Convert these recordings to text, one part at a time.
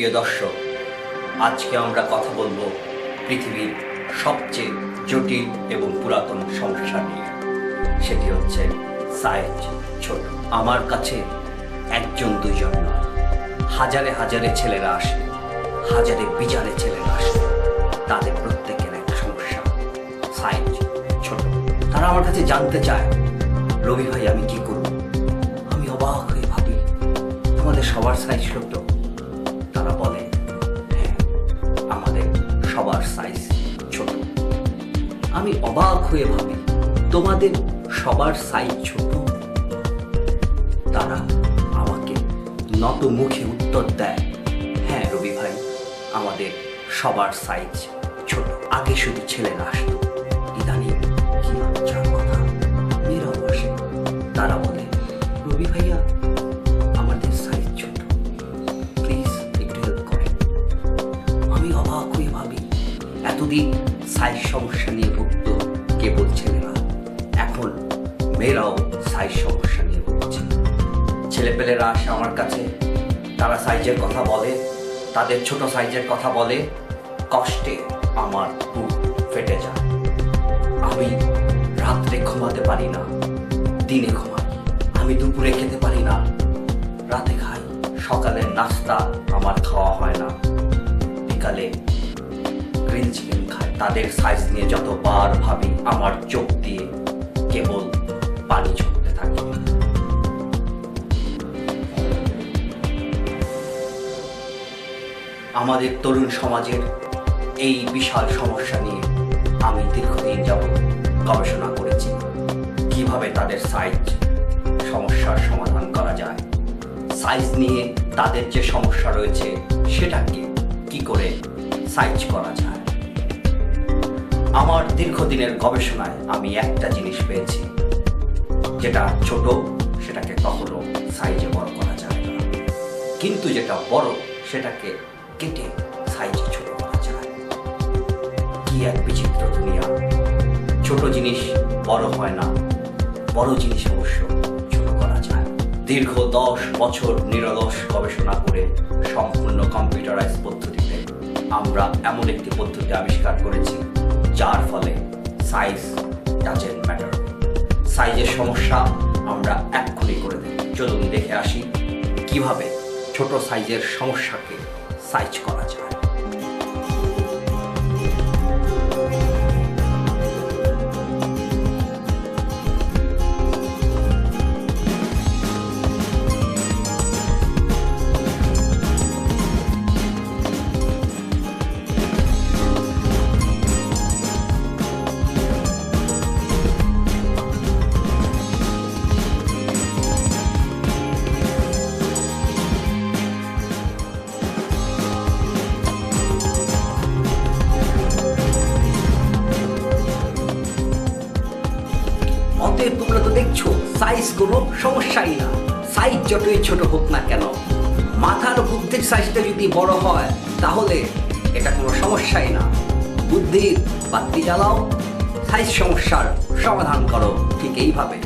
প্রিয় দর্শক, আজকে আমরা কথা বলব পৃথিবীর সবচেয়ে জটিল এবং পুরাতন সমস্যা নিয়ে। সেটি হচ্ছে সাইজ ছোট। আমার কাছে একজন দুইজন নয় হাজারে হাজারে ছেলেরা আসে, হাজারে বিজারে ছেলেরা আসে। তাদের প্রত্যেকের এক সমস্যা সাইজ ছোট। তারা আমার কাছে জানতে চায়, রবি ভাই, আমি কি করব? আমি অবাক হয়ে ভাবি আমাদের সবার সাইজ ছোট। হয়ে ভাবি, তোমাদের সবার সাইজ ছোট। তারা আমাকে নত মুখে উত্তর দেয় হ্যাঁ রবি ভাই, আমাদের সবার সাইজ ছোট। আগে শুধু ছেলেরা আসতো। কি লজ্জার কথা? মেয়েরাও আসে। তারা বলে, রবি ভাইয়া, আমাদের সাইজ ছোট। প্লিজ একটু হেল্প করেন। আমি অবাক হয়ে ভাবি, এতদিন সাইজ সমস্যা নিয়ে কেবল ছেলেরা এখন মেয়েরাও সাইজ সমস্যা নিয়ে ভুগছে ছেলেপেলেরা আসে আমার কাছে, তারা সাইজের কথা বলে, তাদের ছোট সাইজের কথা বলে, কষ্টে আমার বুক ফেটে যায়। আমি রাত্রে ঘুমাতে পারি না, দিনে ঘুমাই। আমি দুপুরে খেতে পারি না, রাতে খাই। সকালের নাস্তা আমার খাওয়া হয় না। বিকালে গ্রিল চিকেন তাদের সাইজ নিয়ে যতবার ভাবি, আমার চোখ দিয়ে কেবল পানি ঝরতে থাকে। আমাদের তরুণ সমাজের এই বিশাল সমস্যা নিয়ে আমি দীর্ঘদিন যাবৎ গবেষণা করেছি। কীভাবে তাদের সাইজ সমস্যার সমাধান করা যায়? সাইজ নিয়ে তাদের যে সমস্যা রয়েছে, সেটাকে কি করে সাইজ করা যায়? আমার দীর্ঘদিনের গবেষণায় আমি একটা জিনিস পেয়েছি, যেটা ছোট, সেটাকে কখনো সাইজে বড় করা যায় না। কিন্তু যেটা বড়, সেটাকে কেটে সাইজে ছোট করা যায়। কি এক বিচিত্র দুনিয়া। ছোট জিনিস বড় হয় না, বড় জিনিস অবশ্য ছোট করা যায়। দীর্ঘ দশ বছর নিরলস গবেষণা করে সম্পূর্ণ কম্পিউটারাইজ পদ্ধতিতে আমরা এমন একটি পদ্ধতি আবিষ্কার করেছি যার ফলে সাইজ ডাজেন্ট ম্যাটার সাইজের সমস্যা আমরা এক্ষুনি করে দিই চলুন দেখে আসি কীভাবে ছোট সাইজের সমস্যাকে সাইজ করা যায়। অতএব তোমরা তো দেখছ সাইজ কোনো সমস্যাই না। সাইজ যতই ছোট হোক না কেন মাথার বুদ্ধির সাইজটা যদি বড় হয় তাহলে এটা কোনো সমস্যাই না। বুদ্ধির বাতি জ্বালাও সাইজ সমস্যার সমাধান করো ঠিক এইভাবে।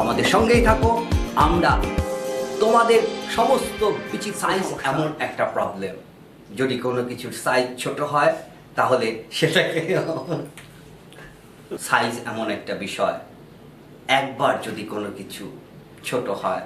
আমাদের সঙ্গেই থাকো আমরা তোমাদের সমস্ত বিচিত সাইজ এমন একটা প্রবলেম যদি কোনো কিছুর সাইজ ছোট হয় তাহলে সেটাকে সাইজ এমন একটা বিষয়। একবার যদি কোনো কিছু ছোট হয়।